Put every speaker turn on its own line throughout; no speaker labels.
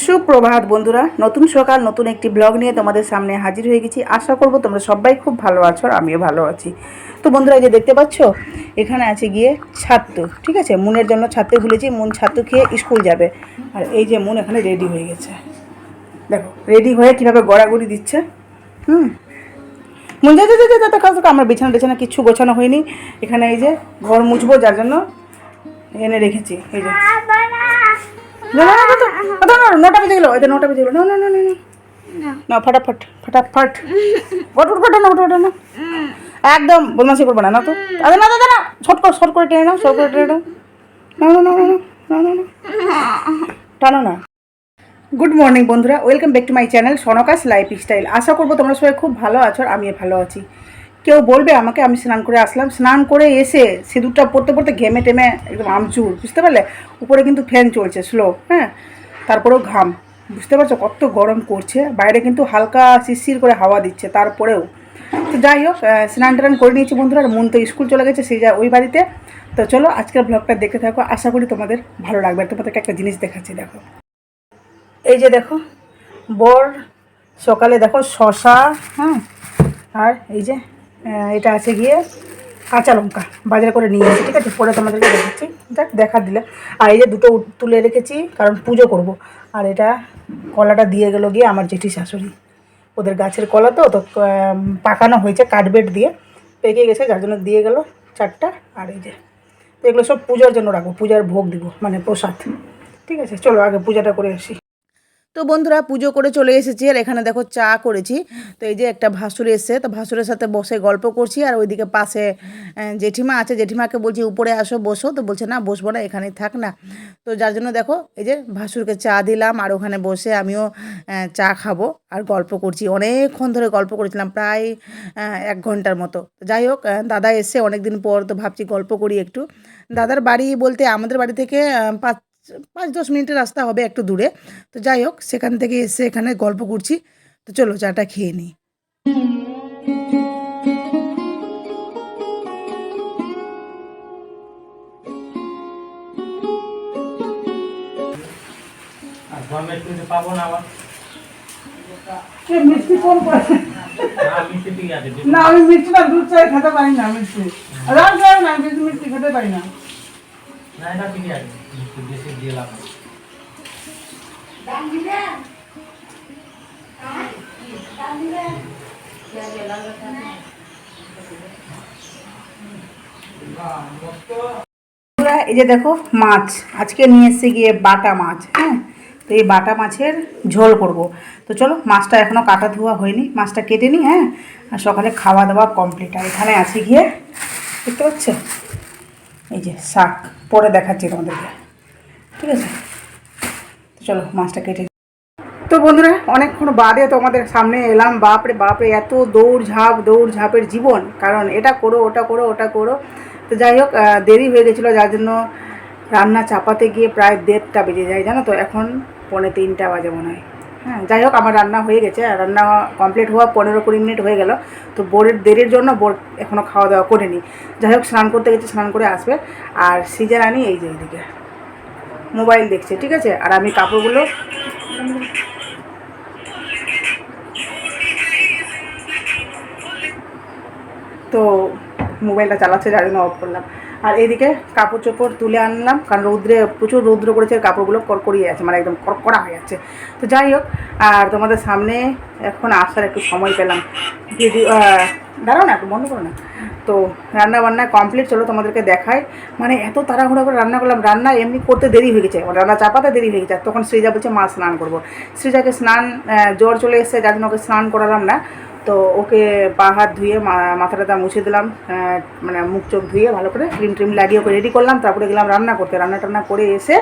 সুপ্রভাত বন্ধুরা নতুন সকাল নতুন একটি ব্লগ নিয়ে তোমাদের সামনে হাজির হয়ে গেছি। আশা করব তোমরা সবাই খুব ভালো আছো আর আমিও ভালো আছি। তো বন্ধুরা এই যে দেখতে পাচ্ছ এখানে আছে গিয়ে ছাত্র ঠিক আছে? মুনের জন্য ছাত্র ভুলেছি মুন ছাত্র খেয়ে স্কুল যাবে। আর এই যে মুন এখানে রেডি হয়ে গেছে। দেখো রেডি হয়ে কীভাবে গড়াগড়ি দিচ্ছে। হুম? মুন যা যা যা, যা দেখো আমার বিছানা বিছানা কিচ্ছু গোছানো হয়নি। এখানে এই যে ঘর মুছবো যার জন্য এনে রেখেছি। এই যে। নটা বেজে গেলো নটা বেজে গেলো না না না না না না ফটাফট ফটাফট ফট ফট ফট না ফট না একদম বদমাশি করবে না না তো আরে না দাদা না শর্ট করে শর্ট করে টেনে নাও শর্ট করে টেনে নাও না না না না না না না টানো না গুড মর্নিং বন্ধুরা welcome back to my channel সনকাস lifestyle আশা করব তোমরা সবাই খুব ভালো আছো আর আমিও ভালো আছি কেউ বলবে আমাকে, আমি স্নান করে আসলাম। স্নান করে এসে সিঁদুরটা পড়তে পড়তে ঘেমে টেমে একদম আমচুর, বুঝতে পারলে? উপরে কিন্তু ফ্যান চলছে স্লো হ্যাঁ? তারপরেও ঘাম, বুঝতে পারছ? কত গরম করছে, বাইরে কিন্তু হালকা শিরশির করে হাওয়া দিচ্ছে, তারপরেও। তো যাই হোক স্নান টান করে নিয়েছি বন্ধুরা, আর মন তো স্কুল চলে গেছে, সেই যা ওই বাড়িতে। তো চলো, আজকের ব্লগটা দেখতে থাকো, আশা করি তোমাদের ভালো লাগবে। আর তোমাদেরকে একটা জিনিস দেখাচ্ছি, দেখো। এই যে দেখো, বর সকালে দেখো শশা হ্যাঁ আর এই যে এটা আছে গিয়ে কাঁচা লঙ্কা, বাজার করে নিয়ে এসেছি, ঠিক আছে? পরে তোমাদেরকে দেখাচ্ছি। দেখ, দেখা দিলে। আর এই যে দুটো তুলে রেখেছি, কারণ পুজো করব। আর এটা কলাটা দিয়ে গেল গিয়ে আমার জেঠি শাশুড়ি। ওদের গাছের কলা তো তো পাকানো হয়েছে কাঠবেট দিয়ে। পেকে গেছে, যার জন্য দিয়ে গেল চারটা আর এই যে তো এগুলো সব পূজার জন্য রাখব, পূজার ভোগ দিব মানে প্রসাদ। ঠিক আছে? চলো, আগে পূজাটা করে আসি। তো বন্ধুরা পুজো করে চলে এসেছি আর এখানে দেখো চা করেছি। তো এই যে একটা ভাসুর এসছে, তো ভাসুরের সাথে বসে গল্প করছি আর ওইদিকে পাশে জেঠিমা আছে, জেঠিমাকে বলছি উপরে আসো, বসো। তো বলছে, না, বসবো না, এখানেই থাক না। তো যার জন্য দেখো, এই যে ভাসুরকে চা দিলাম আর ওখানে বসে আমিও চা খাব আর গল্প করছি। অনেকক্ষণ ধরে গল্প করেছিলাম, প্রায় এক ঘণ্টার মতো। যাই হোক দাদা এসে অনেক দিন পর, তো ভাবছি গল্প করি একটু। দাদার বাড়ি বলতে আমাদের বাড়ি থেকে পাঁচ পাঁচ দশ মিনিটের রাস্তা হবে একটু দূরে। তো যাই হোক সেখান থেকে এসে এখানে গল্প করছি। তো চলো চাটা খেয়ে নিই।
পাবো না আবার।
মিষ্টি
না
আমি মিষ্টি না দুধ চাই খেতে পারি না মিষ্টি। চাই না মিষ্টি খেতে পারি না।
না এটা আছে মিষ্টি বেশি দিয়ে লাভ।
বন্ধুরা, এই যে দেখো মাছ। আজকে নিয়ে এসে গিয়ে বাটা মাছ হ্যাঁ? তো এই বাটা মাছের ঝোল করব। তো চলো মাছটা এখনও কাটা ধোয়া হয়নি। মাছটা কেটে নিই হ্যাঁ? আর সকালে খাওয়া দাওয়া কমপ্লিট আর এখানে আছে গিয়ে দেখতে পাচ্ছ? এই যে শাক, পরে দেখাচ্ছি তোমাদেরকে। ঠিক আছে? তো চলো, মাছটা কেটে তো বন্ধুরা, অনেকক্ষণ বাদে তোমাদের সামনে এলাম। বাপরে বাপরে, এত দৌড় ঝাঁপ দৌড় ঝাঁপের জীবন। কারণ এটা করো, ওটা করো ওটা করো। তো যাই হোক দেরি হয়ে গেছিল, যার জন্য রান্না চাপাতে গিয়ে প্রায় দেড়টা বেজে যায়, জানো তো? এখন পৌনে তিনটা বাজে মনে হয়। হ্যাঁ যাই হোক, আমার রান্না হয়ে গেছে। রান্না কমপ্লিট হওয়া পনেরো কুড়ি মিনিট হয়ে গেল। তো বোরের দেরির জন্য বোর এখনও খাওয়া দাওয়া করিনি। যাই হোক, স্নান করতে গেছে, স্নান করে আসবে। আর সিজার আনি এই যে এইদিকে। মোবাইল দেখছে, ঠিক আছে? আর আমি কাপড়গুলো তো মোবাইলটা চালাচ্ছে, যার জন্য অফ করলাম। আর এদিকে কাপড় চোপড় তুলে আনলাম, কারণ রৌদ্রে প্রচুর রৌদ্র করেছে, কাপড়গুলো কড়কড়িয়ে আছে মানে একদম কড়কড়া হয়ে যাচ্ছে। তো যাই হোক, আর তোমাদের সামনে এখন আসার একটু সময় পেলাম। ভিডিও দাঁড়াও না, একটু বন্ধ করো না। তো রান্না বান্না কমপ্লিট চলো তোমাদেরকে দেখাই। মানে এত তাড়াহুড়া করে রান্না করলাম, রান্না এমনি করতে দেরি হয়ে গেছে রান্না চাপাতে দেরি হয়ে গেছে তখন সৃজা বলছে, মা, স্নান করব। সৃজাকে স্নান জ্বর চলে এসেছে, যার জন্য ওকে স্নান করালাম না। তো ওকে পা হাত ধুয়ে মা- মাথা টাথা মুছে দিলাম মানে মুখ চোখ ধুয়ে ভালো করে ক্রিম ট্রিম লাগিয়ে ওকে রেডি করলাম, তারপরে গেলাম রান্না করতে। রান্না টান্না করে এসে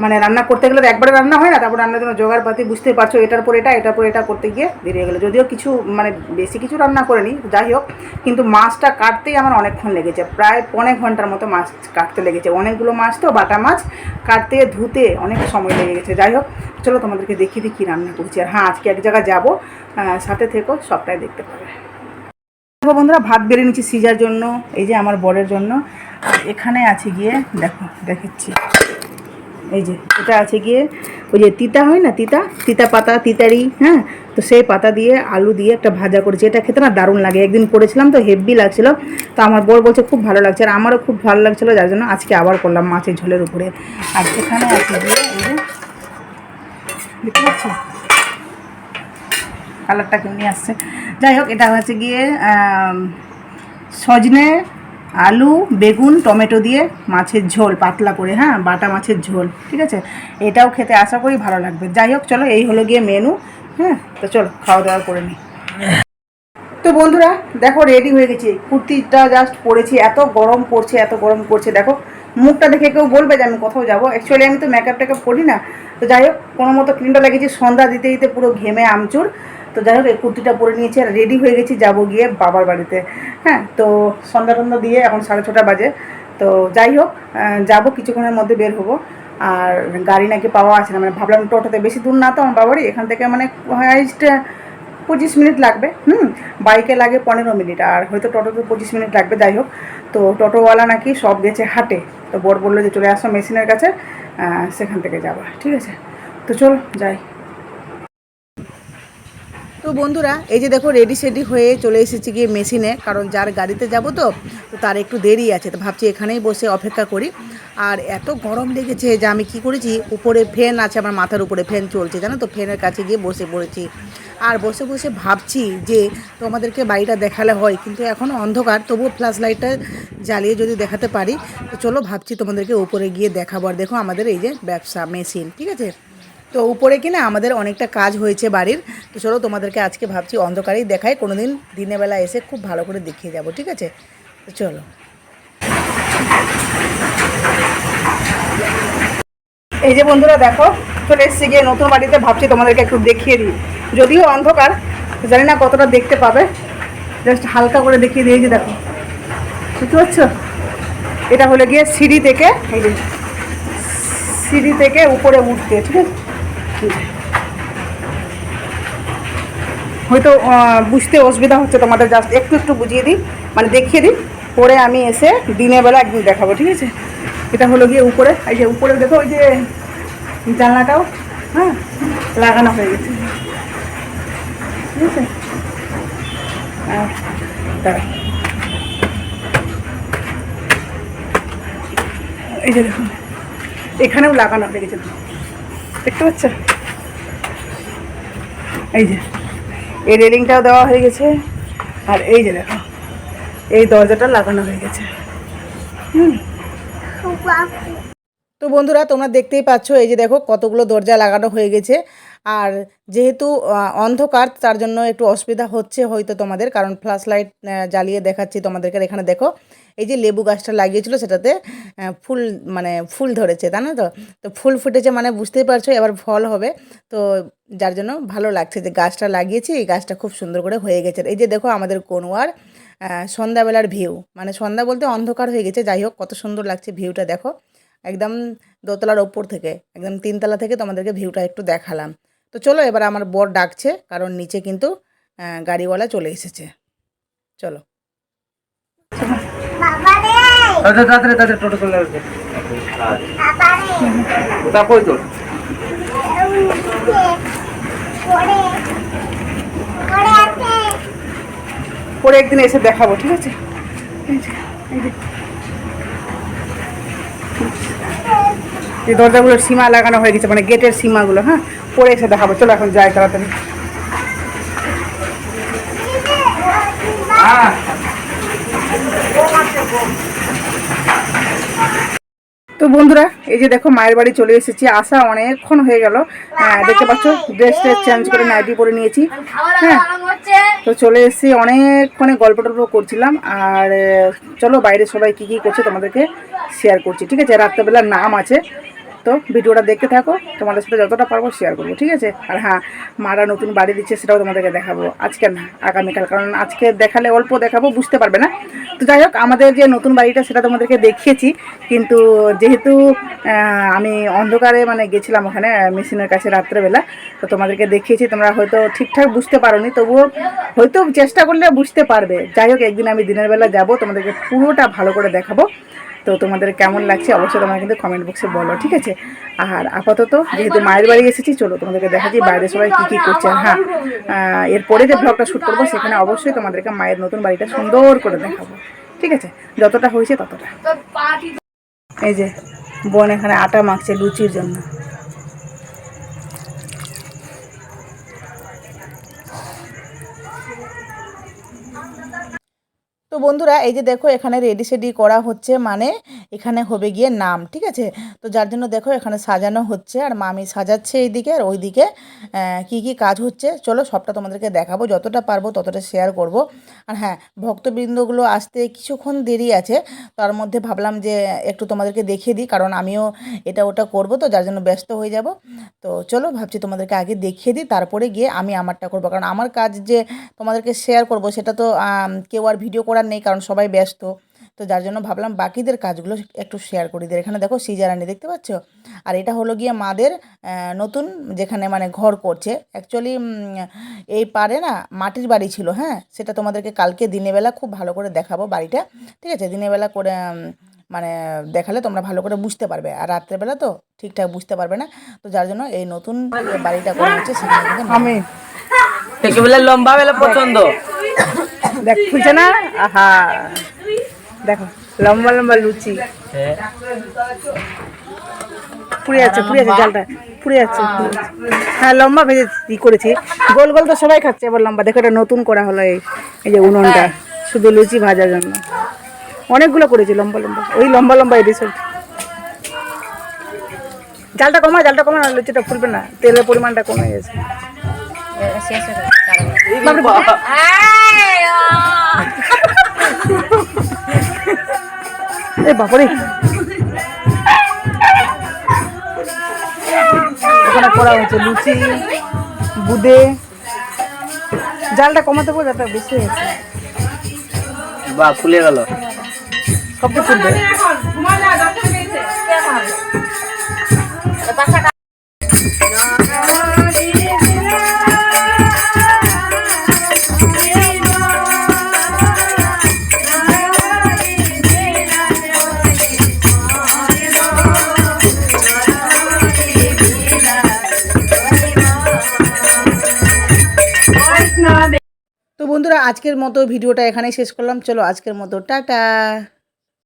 মানে রান্না করতে গেলে তো একবারে রান্না হয় না, তারপর রান্নার জন্য জোগাড় পাতি, বুঝতেই পারছ এটার পর এটা, এটার পর এটা করতে গিয়ে দেরি হয়ে গেলো। যদিও কিছু মানে বেশি কিছু রান্না করিনি, যাই হোক, কিন্তু মাছটা কাটতেই আমার অনেকক্ষণ লেগেছে, প্রায় পনেক ঘণ্টার মতো মাছ কাটতে লেগেছে। অনেকগুলো মাছ তো, বাটা মাছ কাটতে, ধুতে অনেক সময় লেগে গেছে। যাই হোক চলো তোমাদেরকে দেখিয়ে দিই কী রান্না করছি। আর হ্যাঁ আজকে এক জায়গায় যাব সাথে থেকো, সবটাই দেখতে পাবে। দেখো বন্ধুরা, ভাত বেড়ে নিচ্ছি সিজার জন্য, এই যে আমার বরের জন্য। এখানে আছে গিয়ে, দেখো, দেখাচ্ছি। এই যে, এটা আছে গিয়ে, ওই যে তিতা হয় না, তিতা? তিতা পাতা, তিতারি হ্যাঁ? তো সেই পাতা দিয়ে, আলু দিয়ে একটা ভাজা করেছি এটা খেতে না দারুণ লাগে। একদিন করেছিলাম তো, হেভি লাগছিল। তো আমার বর বলছে, খুব ভালো লাগছে। আর আমারও খুব ভালো লাগছিল, যার জন্য আজকে আবার করলাম মাছের ঝোলের উপরে। আর এখানে আছে গিয়ে দেখতে পাচ্ছ? কালারটা কেমনি আসছে? যাই হোক, এটা হচ্ছে গিয়ে সজনে, আলু, বেগুন, টমেটো দিয়ে মাছের ঝোল, পাতলা করে হ্যাঁ বাটা মাছের ঝোল, ঠিক আছে? এটাও খেতে আশা করি ভালো লাগবে। যাই হোক, চলো, এই হলো গিয়ে মেনু হ্যাঁ? তো চলো খাওয়া দাওয়া করে নিই তো বন্ধুরা, দেখো রেডি হয়ে গেছি। কুর্তিটা জাস্ট পরেছি। এত গরম পড়ছে, এত গরম পড়ছে, দেখো। মুখটা দেখে কেউ বলবে যে আমি কোথাও যাব। অ্যাকচুয়ালি আমি তো মেকআপ টেকআপ করি না। তো যাই হোক, কোনো মতো ক্রিমটা লাগিয়েছি। সন্ধ্যা দিতে দিতে পুরো ঘেমে আমচুর। তো যাই হোক, এই কুর্তিটা পরে নিয়েছি আর রেডি হয়ে গেছি যাব গিয়ে বাবার বাড়িতে। হ্যাঁ তো সন্ধ্যা টন্ধা দিয়ে এখন সাড়ে ছটা বাজে। তো যাই হোক যাব, কিছুক্ষণের মধ্যে বের হব। আর গাড়ি নাকি পাওয়া আছে না। মানে ভাবলাম টোটোতে বেশি দূর না তো আমার বাবারই। এখান থেকে মানে হাইস্ট পঁচিশ মিনিট লাগবে, হুম? বাইকে লাগে পনেরো মিনিট, আর হয়তো টোটোতে পঁচিশ মিনিট লাগবে, যাই হোক। তো টোটোওয়ালা নাকি সব গেছে হাটে, তো বর বলল যে চলে আসো মেশিনের কাছে সেখান থেকে যাবা, ঠিক আছে? তো চলো, যাই। তো বন্ধুরা, এই যে দেখো রেডি সেডি হয়ে চলে এসেছি গিয়ে মেশিনে, কারণ যার গাড়িতে যাব তো তার একটু দেরি আছে, তো ভাবছি এখানেই বসে অপেক্ষা করি। আর এত গরম লেগেছে যে আমি কি করেছি, উপরে ফ্যান আছে, আমার মাথার উপরে ফ্যান চলছে, জানো তো? ফ্যানের কাছে গিয়ে বসে পড়েছি। আর বসে বসে ভাবছি যে তোমাদেরকে বাড়িটা দেখালে হয়, কিন্তু এখন অন্ধকার, তবুও ফ্ল্যাশ লাইটটা জ্বালিয়ে যদি দেখাতে পারি, তো চলো ভাবছি তোমাদেরকে উপরে গিয়ে দেখাবো। আর দেখো আমাদের এই যে ব্যবসা মেশিন ঠিক আছে? তো উপরে কিনা আমাদের অনেকটা কাজ হয়েছে বাড়ির, তো চলো তোমাদেরকে আজকে ভাবছি অন্ধকারেই দেখাই কোনো দিন দিনের বেলা এসে খুব ভালো করে দেখিয়ে যাব, ঠিক আছে? তো চলো। এই যে বন্ধুরা দেখো, চলে এসেছি গিয়ে নতুন বাড়িতে, ভাবছি তোমাদেরকে একটু দেখিয়ে দিই। যদিও অন্ধকার, জানি না কতটা দেখতে পাবে। জাস্ট হালকা করে দেখিয়ে দিয়েছি দেখো। বুঝতে পারছ? এটা হলে গিয়ে সিঁড়ি থেকে, এই যে, সিঁড়ি থেকে উপরে উঠতে, ঠিক আছে? হয়তো বুঝতে অসুবিধা হচ্ছে তোমাদের জাস্ট একটু একটু বুঝিয়ে দিই। মানে দেখিয়ে দিই। পরে আমি এসে দিনের বেলা একদিন দেখাবো, ঠিক আছে? এটা হলো গিয়ে উপরে, এই যে উপরে দেখো, ওই যে জানলাটাও হ্যাঁ লাগানো হয়ে গেছে। ঠিক আছে? আর দাঁড়া এই যে দেখুন, এখানেও লাগানো হয়ে গেছে। দেখতে পাচ্ছ? এই যে, এই রেলিংটাও দেওয়া হয়ে গেছে, আর এই যে দেখো, এই দরজাটা লাগানো হয়ে গেছে। হুম। তো বন্ধুরা, তোমরা দেখতেই পাচ্ছ, এই যে দেখো কতগুলো দরজা লাগানো হয়ে গেছে। আর যেহেতু অন্ধকার, তার জন্য একটু অসুবিধা হচ্ছে হয়তো তোমাদের, কারণ ফ্ল্যাশ লাইট জ্বালিয়ে দেখাচ্ছি তোমাদেরকে এখানে, দেখো। এই যে লেবু গাছটা লাগিয়েছিল, সেটাতে ফুল মানে ফুল ধরেছে, তাই না তো? তো ফুল ফুটেছে মানে বুঝতেই পারছ, এবার ফল হবে। তো যার জন্য ভালো লাগছে যে গাছটা লাগিয়েছি, এই গাছটা খুব সুন্দর করে হয়ে গেছে। এই যে দেখো আমাদের কোনোয়ার সন্ধ্যাবেলার ভিউ। মানে সন্ধ্যা বলতে অন্ধকার হয়ে গেছে। যাই হোক কত সুন্দর লাগছে ভিউটা দেখো। একদম দোতলার ওপর থেকে একদম তিনতলা থেকে তোমাদেরকে ভিউটা একটু দেখালাম। তো চলো এবার আমার বর ডাকছে কারণ নিচে কিন্তু গাড়িওয়ালা চলে এসেছে। চলো।
তারপর তো
পরে একদিন এসে দেখাবো, ঠিক আছে? এই দরজাগুলোর সীমা লাগানো হয়ে গেছে মানে গেটের সীমাগুলো হ্যাঁ? পরে এসে দেখাবো, চলো এখন যাই তাড়াতাড়ি। বন্ধুরা, এই যে দেখো মায়ের বাড়ি চলে এসেছি। আসা অনেকক্ষণ হয়ে গেল। হ্যাঁ দেখতে পাচ্ছ ড্রেস ট্রেস চেঞ্জ করে নাইটি পরে নিয়েছি। হ্যাঁ তো চলে এসেছি, অনেকক্ষণে গল্প টল্প করছিলাম। আর, চলো বাইরে সবাই কি কি করছে তোমাদেরকে শেয়ার করছি। ঠিক আছে, রাত্রেবেলার নাম আছে। তো ভিডিওটা দেখতে থাকো, তোমাদের সাথে যতটা পারব শেয়ার করব, ঠিক আছে? আর হ্যাঁ মারা নতুন বাড়ি দিচ্ছে সেটাও তোমাদেরকে দেখাবো আজকে না, আগামীকাল, কারণ আজকে দেখালে অল্প দেখাবো, বুঝতে পারবে না। তো যাই হোক, আমাদের যে নতুন বাড়িটা সেটা তোমাদেরকে দেখিয়েছি, কিন্তু যেহেতু আমি অন্ধকারে মানে গেছিলাম ওখানে, মেশিনের কাছে রাত্রেবেলা, তো তোমাদেরকে দেখিয়েছি, তোমরা হয়তো ঠিকঠাক বুঝতে পারোনি, তবুও হয়তো চেষ্টা করলে বুঝতে পারবে। যাই হোক, একদিন আমি দিনের বেলা যাব, তোমাদেরকে পুরোটা ভালো করে দেখাবো। তো তোমাদের কেমন লাগছে? অবশ্যই তোমরা কিন্তু কমেন্ট বক্সে বলো, ঠিক আছে? আর আপাতত যেহেতু মায়ের বাড়ি এসেছি, চলো তোমাদেরকে দেখাচ্ছি বাইরে সবাই কী কী করছে। হ্যাঁ এরপরে যে ব্লগটা শ্যুট করব, সেখানে অবশ্যই তোমাদেরকে মায়ের নতুন বাড়িটা সুন্দর করে দেখাবো, ঠিক আছে? যতটা হয়েছে ততটা। এই যে, বোন এখানে আটা মাখছে লুচির জন্য। তো বন্ধুরা, এই যে দেখো, এখানে রেডি সেডি করা হচ্ছে মানে এখানে হবে গিয়ে নাম, ঠিক আছে? তো যার জন্য দেখো, এখানে সাজানো হচ্ছে, আর মামি সাজাচ্ছে এইদিকে, আর ওইদিকে কি কি কাজ হচ্ছে, চলো সবটা তোমাদেরকে দেখাবো, যতটা পারব ততটা শেয়ার করব। আর হ্যাঁ ভক্তবৃন্দগুলো আসতে কিছুক্ষণ দেরি আছে, তার মধ্যে ভাবলাম যে একটু তোমাদেরকে দেখিয়ে দিই, কারণ আমিও এটা ওটা করব, তো যার জন্য ব্যস্ত হয়ে যাব। তো চলো, ভাবছি তোমাদেরকে আগে দেখিয়ে দিই, তারপরে গিয়ে আমি আমারটা করব, কারণ আমার কাজ যে তোমাদেরকে শেয়ার করব, সেটা তো কেউ আর ভিডিও করার নেই, কারণ সবাই ব্যস্ত। তো যার জন্য ভাবলাম বাকিদের কাজগুলো একটু শেয়ার করি। দিই এখানে দেখো সিজারানি দেখতে পাচ্ছ? আর এটা হলো গিয়ে মাদের নতুন যেখানে মানে ঘর করছে। অ্যাকচুয়ালি এই পারে না মাটির বাড়ি ছিল হ্যাঁ? সেটা তোমাদেরকে কালকে দিনের বেলা খুব ভালো করে দেখাবো বাড়িটা। ঠিক আছে? দিনের বেলা করে মানে দেখালে তোমরা ভালো করে বুঝতে পারবে। আর রাত্রেবেলা তো ঠিকঠাক বুঝতে পারবে না। তো যার জন্য এই নতুন বাড়িটা করা হচ্ছে সেখানে
লম্বা বেলা পছন্দ।
দেখ খুলছে না? আহা। দেখো লম্বা লম্বা লুচি।
হ্যাঁ।
পুড়ে যাচ্ছে পুড়ে যাচ্ছে জালটা পুড়ে যাচ্ছে। হ্যাঁ লম্বা ভেজে ই করেছি। গোল গোল তো সবাই খাচ্ছে এবার লম্বা। দেখো এটা নতুন করা হলো এই এই যে উনুনটা শুধু লুচি ভাজার জন্য। অনেকগুলো করেছি লম্বা লম্বা। ওই লম্বা লম্বা এদিক সব জালটা কমা জালটা কমা না লুচিটা ফুলবে না। তেলের পরিমাণটা কমে গেছে। বাপরে এ বাপরে। ওখানে করা হয়েছে লুচি বুদে। জালটা কমাতে পারো যাতে বেশি হয়েছে।
বা খুলে গেল।
সব তো তুলবে বন্ধুরা আজকের মতো ভিডিওটা এখানেই শেষ করলাম। চলো আজকের মতো টাটা।